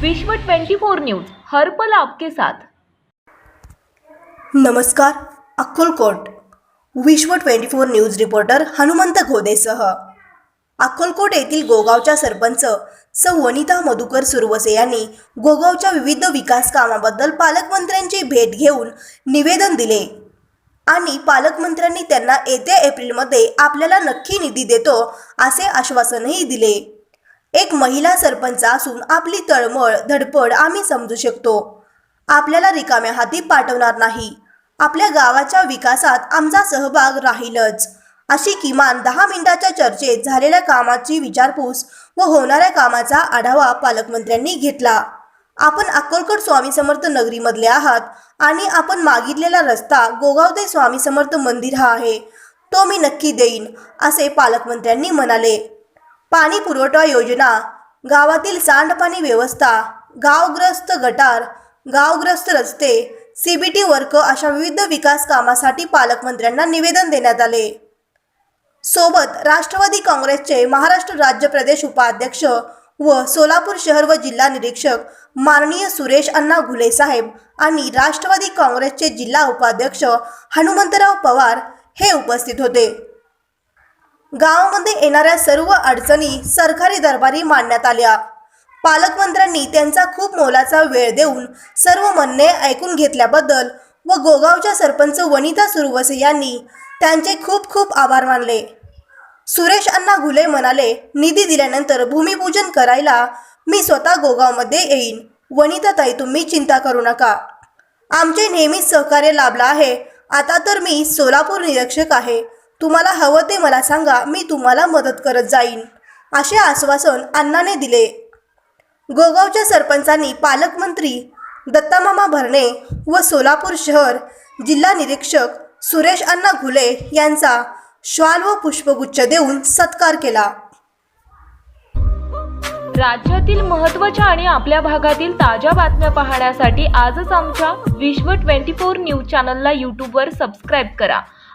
विश्व 24 न्यूज हर पल आपके साथ. नमस्कार Akkalkot Vishwa twenty four news reporter Hanumant घोदेसह. Akkalkot येथील गोगावच्या सरपंच सौ. वनिता मधुकर सुरवसे यांनी गोगावच्या विविध विकास कामाबद्दल पालकमंत्र्यांची भेट घेऊन निवेदन दिले. आणि पालकमंत्र्यांनी त्यांना येत्या एप्रिलमध्ये आपल्याला नक्की निधी देतो असे आश्वासनही दिले. एक महिला सरपंच असून आपली तळमळ धडपड आम्ही समजू शकतो. आपल्याला रिकाम्या हाती पाठवणार नाही. आपल्या गावाच्या विकासात आमचा सहभाग राहीलच. अशी किमान दहा मिनिटाच्या चर्चेत झालेल्या कामाची विचारपूस व होणाऱ्या कामाचा आढावा पालकमंत्र्यांनी घेतला. आपण अक्कलकोट स्वामी समर्थ नगरीमधले आहात आणि आपण मागितलेला रस्ता गोगाव ते स्वामी समर्थ मंदिर हा आहे. तो मी नक्की देईन असे पालकमंत्र्यांनी म्हणाले. पाणी पुरवठा योजना गावातील सांडपाणी व्यवस्था गावग्रस्त गटार गावग्रस्त रस्ते सीबीटी वर्क अशा विविध विकास कामासाठी पालकमंत्र्यांना निवेदन देण्यात आले. सोबत राष्ट्रवादी काँग्रेसचे महाराष्ट्र राज्य प्रदेश उपाध्यक्ष व सोलापूर शहर व जिल्हा निरीक्षक माननीय सुरेश अण्णा घुले साहेब आणि राष्ट्रवादी काँग्रेसचे जिल्हा उपाध्यक्ष हनुमंतराव पवार हे उपस्थित होते. गावामध्ये येणाऱ्या सर्व अडचणी सरकारी दरबारी मांडण्यात आल्या. पालकमंत्र्यांनी त्यांचा खूप मोलाचा वेळ देऊन सर्व म्हणणे ऐकून घेतल्याबद्दल व गोगावच्या सरपंच वनिता सुरवसे यांनी त्यांचे खूप खूप आभार मानले. सुरेश अण्णा घुले म्हणाले निधी दिल्यानंतर भूमिपूजन करायला मी स्वतः गोगावमध्ये येईन. वनिता ताई तुम्ही चिंता करू नका. आमचे नेहमीच सहकार्य लाभलं आहे. आता तर मी सोलापूर निरीक्षक आहे. तुम्हाला हवं ते मला सांगा मी तुम्हाला मदत करत जाईन. असे आश्वासन अण्णाने दिले. गोगावच्या सरपंचांनी पालकमंत्री दत्तामामा भरणे व सोलापूर शहर जिल्हा निरीक्षक सुरेश अण्णा घुले यांचा श्वाल व पुष्पगुच्छ देऊन सत्कार केला. राज्यातील महत्त्वाच्या आणि आपल्या भागातील ताज्या बातम्या पाहण्यासाठी आजच आमच्या विश्व 24 न्यूज चॅनलला यूट्यूबवर सबस्क्राईब करा.